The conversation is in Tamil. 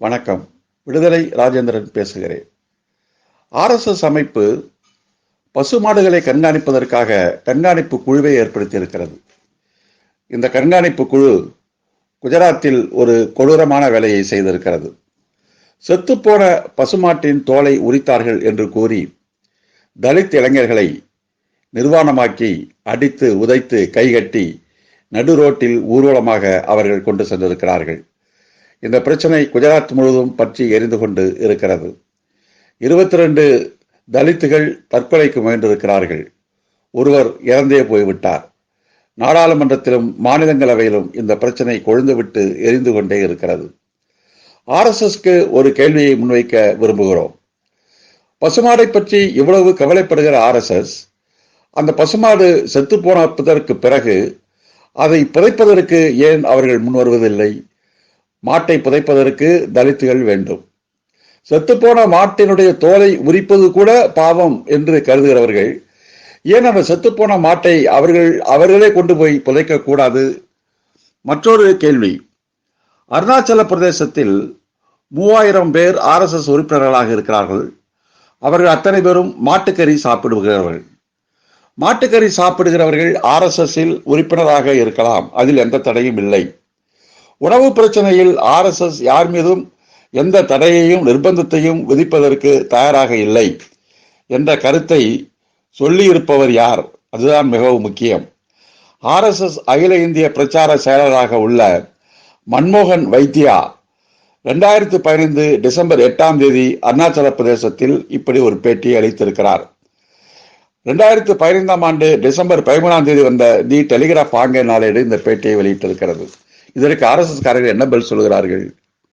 வணக்கம். விடுதலை ராஜேந்திரன் பேசுகிறேன். ஆர்எஸ்எஸ் அமைப்பு பசுமாடுகளை கண்காணிப்பதற்காக கண்காணிப்பு குழுவை ஏற்படுத்தியிருக்கிறது. இந்த கண்காணிப்பு குழு குஜராத்தில் ஒரு கொடூரமான வேலையை செய்திருக்கிறது. செத்துப்போன பசுமாட்டின் தோலை உரித்தார்கள் என்று கூறி தலித் இளைஞர்களை நிர்வாணமாக்கி அடித்து உதைத்து கைகட்டி நடு ரோட்டில் ஊர்வலமாக அவர்கள் கொண்டு சென்றிருக்கிறார்கள். இந்த பிரச்சனை குஜராத் முழுவதும் பற்றி எரிந்து கொண்டு இருக்கிறது. இருபத்தி ரெண்டு தலித்துகள் தற்கொலைக்கு முயன்றிருக்கிறார்கள். ஒருவர் இறந்தே போய்விட்டார். நாடாளுமன்றத்திலும் மாநிலங்களவையிலும் இந்த பிரச்சனை கொழுந்துவிட்டு எரிந்து கொண்டே இருக்கிறது. ஆர்எஸ்எஸ்க்கு ஒரு கேள்வியை முன்வைக்க விரும்புகிறோம். பசுமாடை பற்றி இவ்வளவு கவலைப்படுகிற ஆர்எஸ்எஸ் அந்த பசுமாடு செத்து போனதற்கு பிறகு அதை புதைப்பதற்கு ஏன் அவர்கள் முன் வருவதில்லை மாட்டை புதைப்பதற்கு தலித்துகள் வேண்டும். செத்துப்போன மாட்டினுடைய தோலை உரிப்பது கூட பாவம் என்று கருதுகிறவர்கள் ஏன் அந்த செத்துப்போன மாட்டை அவர்கள் அவர்களே கொண்டு போய் புதைக்க கூடாது? மற்றொரு கேள்வி. அருணாச்சல பிரதேசத்தில் மூவாயிரம் பேர் ஆர்எஸ்எஸ் உறுப்பினர்களாக இருக்கிறார்கள். அவர்கள் அத்தனை பேரும் மாட்டுக்கறி சாப்பிடுகிறவர்கள். மாட்டுக்கறி சாப்பிடுகிறவர்கள் ஆர்எஸ்எஸ்ஸில் உறுப்பினராக இருக்கலாம். அதில் எந்த தடையும் இல்லை. உணவு பிரச்சனையில் ஆர்எஸ்எஸ் யார் மீதும் எந்த தடையையும் நிர்பந்தத்தையும் விதிப்பதற்கு தயாராக இல்லை என்ற கருத்தை சொல்லியிருப்பவர் யார்? அதுதான் மிகவும் முக்கியம். ஆர்எஸ்எஸ் அகில இந்திய பிரச்சார செயலராக உள்ள மன்மோகன் வைத்தியா ரெண்டாயிரத்து பதினைந்து டிசம்பர் எட்டாம் தேதி அருணாச்சல பிரதேசத்தில் இப்படி ஒரு பேட்டி அளித்திருக்கிறார். ரெண்டாயிரத்து பதினைந்தாம் ஆண்டு டிசம்பர் பதிமூணாம் தேதி வந்த தி டெலிகிராஃப் ஆங்கில நாளேடு இந்த பேட்டியை வெளியிட்டிருக்கிறது. இதற்கு ஆர்எஸ்எஸ் காரர்கள் என்ன பதில் சொல்கிறார்கள்